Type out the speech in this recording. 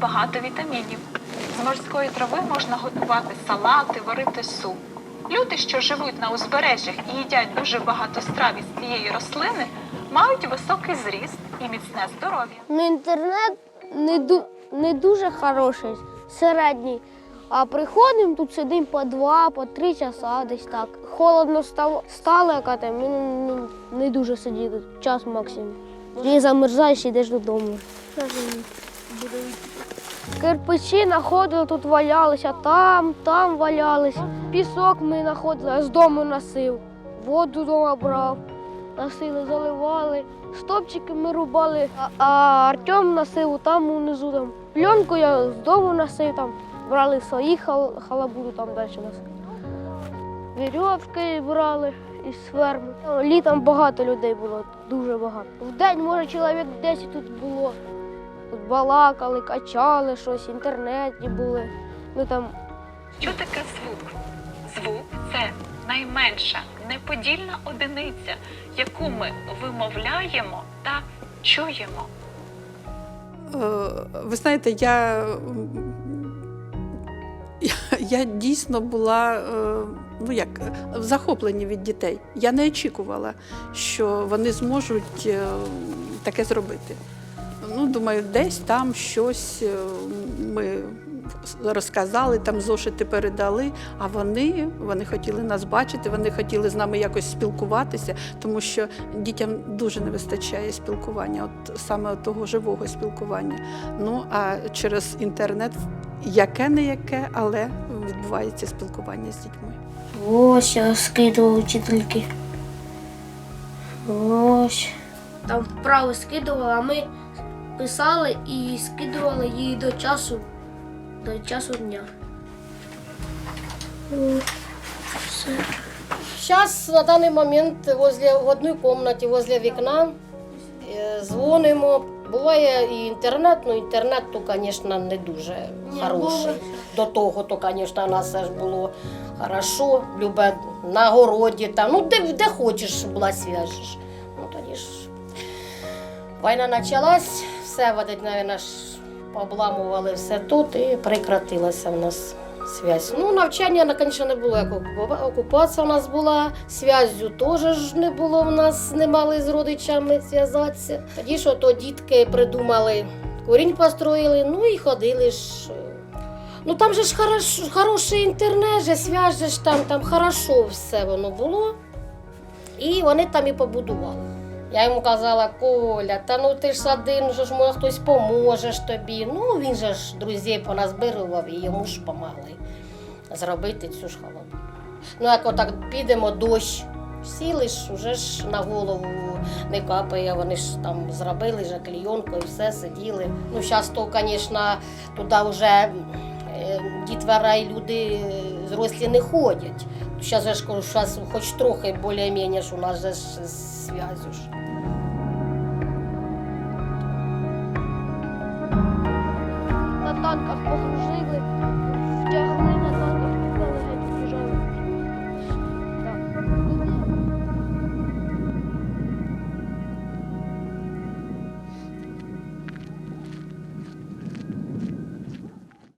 багато вітамінів. З морської трави можна готувати салати, варити суп. Люди, що живуть на узбережжях і їдять дуже багато страв із цієї рослини, мають високий зріст і міцне здоров'я. Ну, інтернет не, ду- не дуже хороший, середній. А приходимо, тут сидимо по два, по три часа десь так. Холодно стало, стало яка там, ми не, не, дуже сиділи, час максимум. І замерзаєш, йдеш додому. Кирпичі знаходили, тут валялися, там, там валялись. Пісок ми знаходили, з дому носив, воду вдома брав, носили, заливали. Стопчики ми рубали, а, Артем носив там унизу там. Пленку я з дому носив, там брали свої хал, халабуду там далі носили. Вірьовки брали із ферми. Літом багато людей було, дуже багато. В день, може, чоловік 10 тут було. Тут балакали, качали щось, інтернеті були. Ну там Що таке звук? Звук це найменша неподільна одиниця, яку ми вимовляємо та чуємо. Е, Ви знаєте, я, я, я дійсно була е, ну як, в захопленні від дітей. Я не очікувала, що вони зможуть е, таке зробити. Ну, думаю, десь там щось е, ми розказали, там зошити передали, а вони, вони хотіли нас бачити, вони хотіли з нами якось спілкуватися, тому що дітям дуже не вистачає спілкування, от саме того живого спілкування. Ну а через інтернет яке не яке, але відбувається спілкування з дітьми. ось я скидував вчительки. Ось. Там вправи скидували, а ми писали і скидували її до часу, до часу дня. Сейчас на данный момент возле, в одной комнате возле вікна е, дзвонимо. Буває і інтернет, ну інтернет то, звісно, не дуже хороший. До того, то, звісно, у нас все ж було хорошо, любе на городі, там, ну де, де хочеш була зв'яжеш. Ну тоді ж війна почалась, все, водить, мабуть, ж пообламували все тут і прекратилася в нас связь. Ну, навчання, звісно, не було, як окупа- окупація у нас була, зв'язю теж ж не було в нас, не мали з родичами зв'язатися. Тоді що то дітки придумали, корінь построїли, ну і ходили ж. е, Ну там же ж хорош, хороший інтернет, же, связь же ж там, там хорошо все воно було. І вони там і побудували. Я йому казала, Коля, та ну ти ж один, ж може хтось поможе тобі. Ну він же ж друзів поназбирував і йому ж помогли зробити цю ж халабу. Ну як отак підемо, дощ, сіли ж, уже ж на голову не капає, вони ж там зробили же клійонку і все, сиділи. Ну зараз то, звісно, туди вже е, дітвора і люди е, зрослі не ходять. Зараз я ж зараз хоч трохи більш-менш у нас же ж зв'язю ж. На танках погрузили,